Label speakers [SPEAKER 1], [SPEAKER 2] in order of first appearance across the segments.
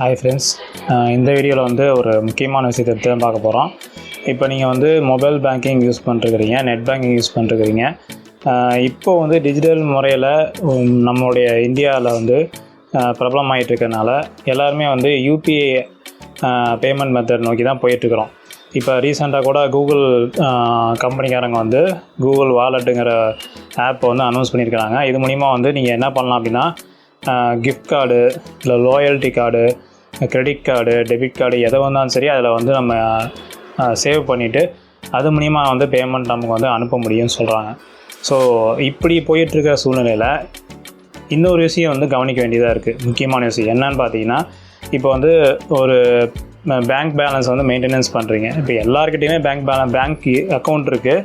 [SPEAKER 1] Hi friends இந்த வீடியோவில் வந்து ஒரு முக்கியமான விஷயத்தை எடுத்து தான் பார்க்க போகிறோம் இப்போ நீங்கள் வந்து மொபைல் பேங்கிங் யூஸ் பண்ணிருக்கிறீங்க நெட் பேங்கிங் யூஸ் பண்ணிருக்கிறீங்க இப்போ வந்து டிஜிட்டல் முறையில் நம்மளுடைய இந்தியாவில் வந்து ப்ராப்ளம் பிரபலமாயிட்டு இருக்கறனால எல்லாருமே வந்து யூபிஐ பேமெண்ட் மெத்தட் நோக்கி தான் போயிட்டுருக்குறோம் இப்போ ரீசெண்டாக கூட கூகுள் கம்பெனிக்காரங்க வந்து கூகுள் வாலெட்டுங்கிற ஆப் வந்து அனௌன்ஸ் பண்ணியிருக்கிறாங்க. இது மூலிமா வந்து நீங்கள் என்ன பண்ணலாம் அப்படின்னா கிஃப்ட் கார்டு இல்லை loyalty card credit card debit card எதை வந்தாலும் சரி அதில் வந்து நம்ம சேவ் பண்ணிவிட்டு அது மூலிமா வந்து பேமெண்ட் நமக்கு வந்து அனுப்ப முடியும்னு சொல்கிறாங்க ஸோ இப்படி போயிட்டுருக்கிற சூழ்நிலையில் இன்னொரு விஷயம் வந்து கவனிக்க வேண்டியதாக இருக்குது முக்கியமான விஷயம் என்னன்னு பார்த்தீங்கன்னா இப்போ வந்து ஒரு பேங்க் பேலன்ஸ் வந்து மெயின்டெனன்ஸ் பண்ணுறீங்க இப்போ எல்லாருக்கிட்டையுமே பேங்க் பேலன்ஸ் பேங்க் அக்கௌண்ட் இருக்குது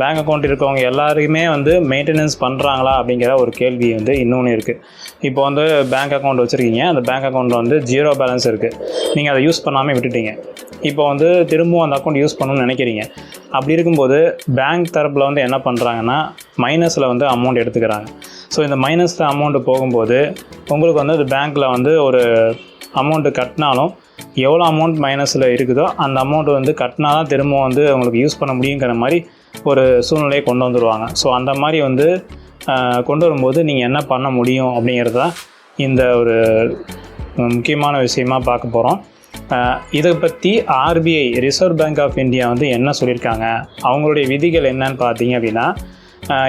[SPEAKER 1] பேங்க் அக்கௌண்ட் இருக்கவங்க எல்லாருக்குமே வந்து மெயின்டெனன்ஸ் பண்ணுறாங்களா அப்படிங்கிற ஒரு கேள்வி வந்து இன்னொன்று இருக்குது இப்போ வந்து பேங்க் அக்கௌண்ட் வச்சுருக்கீங்க. அந்த பேங்க் அக்கௌண்ட்டில் வந்து ஜீரோ பேலன்ஸ் இருக்குது நீங்கள் அதை யூஸ் பண்ணாமல் விட்டுட்டீங்க. இப்போ வந்து திரும்பவும் அந்த அக்கௌண்ட் யூஸ் பண்ணணும்னு நினைக்கிறீங்க. அப்படி இருக்கும்போது பேங்க் தரப்பில் வந்து என்ன பண்ணுறாங்கன்னா மைனஸில் வந்து அமௌண்ட் எடுத்துக்கிறாங்க. ஸோ இந்த மைனஸில் அமௌண்ட்டு போகும்போது உங்களுக்கு வந்து அது பேங்க்கில் வந்து ஒரு அமௌண்ட்டு கட்டினாலும் எவ்வளோ அமௌண்ட் மைனஸில் இருக்குதோ அந்த அமௌண்ட் வந்து கட்டினா தான் திரும்ப வந்து உங்களுக்கு யூஸ் பண்ண முடியுங்கிற மாதிரி ஒரு சூழ்நிலையை கொண்டு வந்துடுவாங்க ஸோ அந்த மாதிரி வந்து கொண்டு வரும்போது நீங்கள் என்ன பண்ண முடியும் அப்படிங்கிறது தான் இந்த ஒரு முக்கியமான விஷயமா பார்க்க போகிறோம் இதை பற்றி RBI reserve bank of India வந்து என்ன சொல்லியிருக்காங்க? அவங்களுடைய விதிகள் என்னன்னு பார்த்தீங்க அப்படின்னா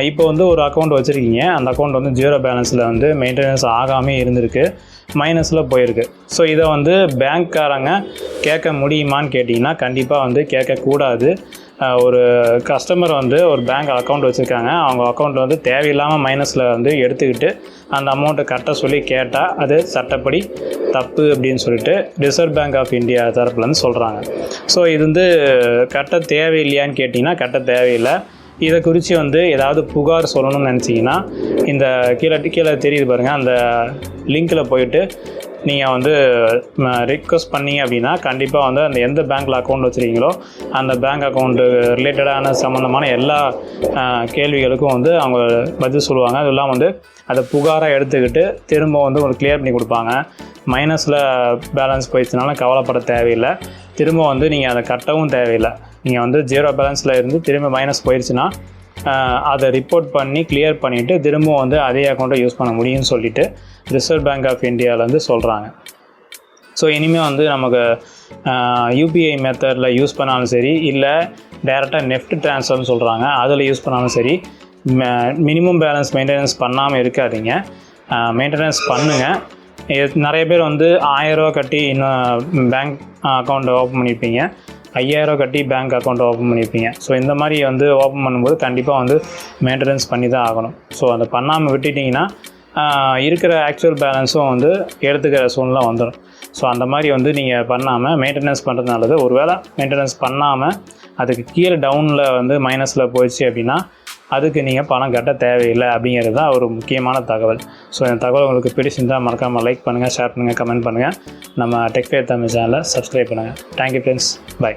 [SPEAKER 1] இப்போ வந்து ஒரு அக்கௌண்ட் வச்சுருக்கீங்க. அந்த அக்கௌண்ட் வந்து ஜீரோ பேலன்ஸில் வந்து மெயின்டெனன்ஸ் ஆகாமே இருந்திருக்கு. மைனஸில் போயிருக்கு. ஸோ இதை வந்து பேங்க்காரங்க கேட்க முடியுமான்னு கேட்டிங்கன்னா கண்டிப்பாக வந்து கேட்கக்கூடாது. ஒரு கஸ்டமர் வந்து ஒரு பேங்க் அக்கௌண்ட் வச்சுருக்காங்க. அவங்க அக்கௌண்ட்டில் வந்து தேவையில்லாமல் மைனஸில் வந்து எடுத்துக்கிட்டு அந்த அமௌண்ட்டை கட்ட சொல்லி கேட்டால் அது சட்டப்படி தப்பு அப்படின்னு சொல்லிட்டு ரிசர்வ் பேங்க் ஆஃப் இந்தியா தரப்புலேருந்து சொல்கிறாங்க ஸோ இது வந்து கட்ட தேவையில்லையான்னு கேட்டிங்கன்னா கட்ட தேவையில்லை. இதை குறித்து வந்து ஏதாவது புகார் சொல்லணும்னு நினச்சிங்கன்னா இந்த கீழே கீழே தெரியுது பாருங்கள் அந்த லிங்க்கில் போயிட்டு நீங்கள் வந்து ரிக்வஸ்ட் பண்ணீங்க அப்படின்னா கண்டிப்பாக வந்து அந்த எந்த பேங்க்கில் அக்கௌண்ட் வச்சுருக்கீங்களோ அந்த பேங்க் அக்கௌண்ட்டு ரிலேட்டடான சம்மந்தமான எல்லா கேள்விகளுக்கும் வந்து அவங்க பதில் சொல்லுவாங்க. அதெல்லாம் வந்து அதை புகாராக எடுத்துக்கிட்டு திரும்ப வந்து உங்களுக்கு கிளியர் பண்ணி கொடுப்பாங்க. மைனஸில் பேலன்ஸ் போயிடுச்சுனாலும் கவலைப்பட தேவையில்லை. திரும்ப வந்து நீங்கள் அதை கட்டவும் தேவையில்லை. நீங்கள் வந்து ஜீரோ பேலன்ஸில் இருந்து திரும்ப மைனஸ் போயிடுச்சுன்னா அதை ரிப்போர்ட் பண்ணி கிளியர் பண்ணிவிட்டு திரும்பவும் வந்து அதே அக்கௌண்ட்டை யூஸ் பண்ண முடியும்னு சொல்லிட்டு ரிசர்வ் பேங்க் ஆஃப் இந்தியாவிலேருந்து சொல்கிறாங்க ஸோ இனிமேல் வந்து நமக்கு யூபிஐ மெத்தடில் யூஸ் பண்ணாலும் சரி இல்லை டேரெக்டாக நெஃப்ட் ட்ரான்ஸ்ஃபர்னு சொல்கிறாங்க அதில் யூஸ் பண்ணாலும் சரி மினிமம் பேலன்ஸ் மெயின்டெனன்ஸ் பண்ணாமல் இருக்காதிங்க. மெயின்டெனன்ஸ் பண்ணுங்கள் நிறைய பேர் வந்து ஆயிரரூவா கட்டி இன்னும் பேங்க் அக்கௌண்ட்டை ஓப்பன் பண்ணியிருப்பீங்க ஐயாயிரம் கட்டி பேங்க் அக்கௌண்ட் ஓப்பன் பண்ணியிருப்பீங்க ஸோ இந்த மாதிரி வந்து ஓப்பன் பண்ணும்போது கண்டிப்பாக வந்து மெயின்டெனன்ஸ் பண்ணி தான் ஆகணும். ஸோ அதை பண்ணாமல் விட்டுட்டிங்கன்னா இருக்கிற ஆக்சுவல் பேலன்ஸும் வந்து எடுத்துக்கிற சூழ்நிலை வந்துடும் ஸோ அந்த மாதிரி வந்து நீங்கள் பண்ணாமல் மெயின்டெனன்ஸ் பண்ணுறது நல்லது. ஒருவேளை மெயின்டெனன்ஸ் பண்ணாமல் அதுக்கு கீழே டவுனில் வந்து மைனஸில் போயிடுச்சு அப்படின்னா அதுக்கு நீங்கள் பணம் கட்ட தேவையில்லை அப்படிங்கிறது தான் ஒரு முக்கியமான தகவல். ஸோ இந்த தகவல் உங்களுக்கு பிடிச்சிருந்தால் மறக்காமல் லைக் பண்ணுங்கள் ஷேர் பண்ணுங்கள் கமெண்ட் பண்ணுங்கள் நம்ம டெக்ஃபேர் தமிழ் சேனலை சப்ஸ்கிரைப் பண்ணுங்கள் தேங்க்யூ ஃப்ரெண்ட்ஸ் பை